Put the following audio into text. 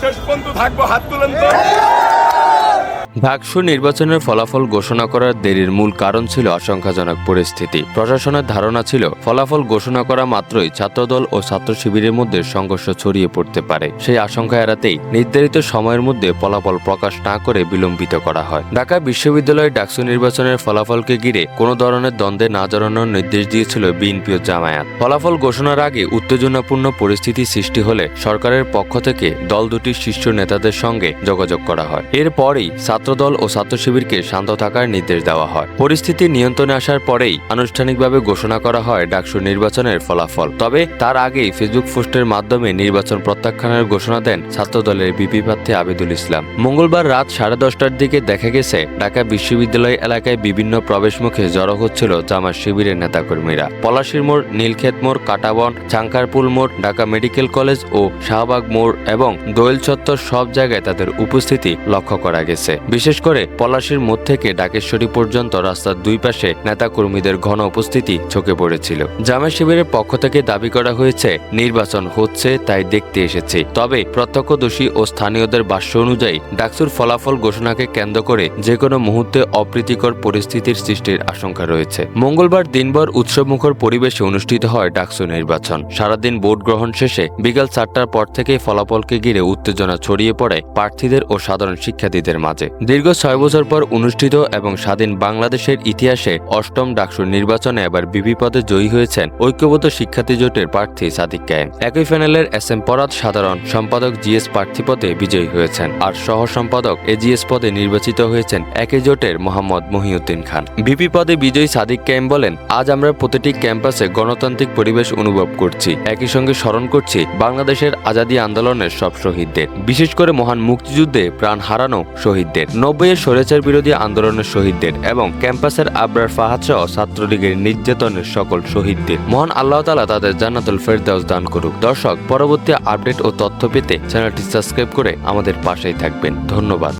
শেষ পর্যন্ত থাকব হাত তুলেন তো। ভাগসু নির্বাচনের ফলাফল ঘোষণা করার দেরির মূল কারণ ছিল আশঙ্কাজনক পরিস্থিতি। প্রশাসনের ধারণা ছিল, ফলাফল ঘোষণা করা মাত্রই ছাত্রদল ও ছাত্র শিবিরের মধ্যে সংঘর্ষ ছড়িয়ে পড়তে পারে। সেই আশঙ্কা এড়াতেই নির্ধারিত সময়ের মধ্যে ফলাফল প্রকাশ না করে বিলম্বিত করা হয়। ঢাকা বিশ্ববিদ্যালয়ের ডাকসু নির্বাচনের ফলাফলকে ঘিরে কোনো ধরনের দ্বন্দ্বে না জড়ানোর নির্দেশ দিয়েছিল বিএনপি ও জামায়াত। ফলাফল ঘোষণার আগে উত্তেজনাপূর্ণ পরিস্থিতি সৃষ্টি হলে সরকারের পক্ষ থেকে দল দুটির শীর্ষ নেতাদের সঙ্গে যোগাযোগ করা হয়। এরপরেই ছাত্রদল ও ছাত্র শিবিরকে শান্ত থাকার নির্দেশ দেওয়া হয়। পরিস্থিতি নিয়ন্ত্রণে আসার পরেই আনুষ্ঠানিকভাবে ঘোষণা করা হয় ডাকসু নির্বাচনের ফলাফল। তবে তার আগেই ফেসবুক পোস্টের মাধ্যমে নির্বাচন প্রত্যাখ্যানের ঘোষণা দেন ছাত্রদলের বিপি প্রার্থী আবিদুল ইসলাম। মঙ্গলবার রাত সাড়ে দশটার দিকে দেখা গেছে, ঢাকা বিশ্ববিদ্যালয় এলাকায় বিভিন্ন প্রবেশমুখে জড়ো হচ্ছিল জামাত শিবিরের নেতাকর্মীরা। পলাশির মোড়, নীলক্ষেত মোড়, কাটাবন চাঙ্কারপুল মোড়, ঢাকা মেডিকেল কলেজ ও শাহবাগ মোড় এবং দোয়েল চত্বর সব জায়গায় তাদের উপস্থিতি লক্ষ্য করা গেছে। বিশেষ করে পলাশির মোড় থেকে ডাকেশ্বরী পর্যন্ত রাস্তার দুই পাশে নেতাকর্মীদের ঘন উপস্থিতি চোখে পড়েছিল। জামাত শিবিরের পক্ষ থেকে দাবি করা হয়েছে, নির্বাচন হচ্ছে, তাই দেখতে এসেছে। তবে প্রত্যক্ষদর্শী ও স্থানীয়দের ভাষ্য অনুযায়ী ডাকসুর ফলাফল ঘোষণাকে কেন্দ্র করে যে কোনো মুহূর্তে অপ্রীতিকর পরিস্থিতির সৃষ্টির আশঙ্কা রয়েছে। মঙ্গলবার দিনভর উৎসবমুখর পরিবেশে অনুষ্ঠিত হয় ডাকসু নির্বাচন। সারাদিন ভোট গ্রহণ শেষে বিকাল চারটার পর থেকেই ফলাফলকে ঘিরে উত্তেজনা ছড়িয়ে পড়ে প্রার্থীদের ও সাধারণ শিক্ষার্থীদের মাঝে। দীর্ঘ ছয় বছর পর অনুষ্ঠিত এবং স্বাধীন বাংলাদেশের ইতিহাসে অষ্টম ডাকসুর নির্বাচনে এবার বিপি পদে জয়ী হয়েছেন ঐক্যবদ্ধ শিক্ষার্থী জোটের প্রার্থী সাদিক কায়েম। একই প্যানেলের এস এম পরাদ সাধারণ সম্পাদক জিএস প্রার্থী পদে বিজয়ী হয়েছেন আর সহ সম্পাদক এজিএস পদে নির্বাচিত হয়েছেন একই জোটের মোহাম্মদ মহিউদ্দিন খান। বিপি পদে বিজয়ী সাদিক কায়েম বলেন, আজ আমরা প্রতিটি ক্যাম্পাসে গণতান্ত্রিক পরিবেশ অনুভব করছি। একই সঙ্গে স্মরণ করছি বাংলাদেশের আজাদী আন্দোলনের সব শহীদদের। বিশেষ করে মহান মুক্তিযুদ্ধে প্রাণ হারানো শহীদদের। নব্বইয়ের স্বৈরাচার বিরোধী আন্দোলনের শহীদদের এবং ক্যাম্পাসের আবরার ফাহাদ সহ ছাত্রলীগের নির্যাতনের সকল শহীদদের। মহান আল্লাহ তালা তাদের জান্নাতুল ফেরদাউস দান করুক। দর্শক, পরবর্তী আপডেট ও তথ্য পেতে চ্যানেলটি সাবস্ক্রাইব করে আমাদের পাশেই থাকবেন। ধন্যবাদ।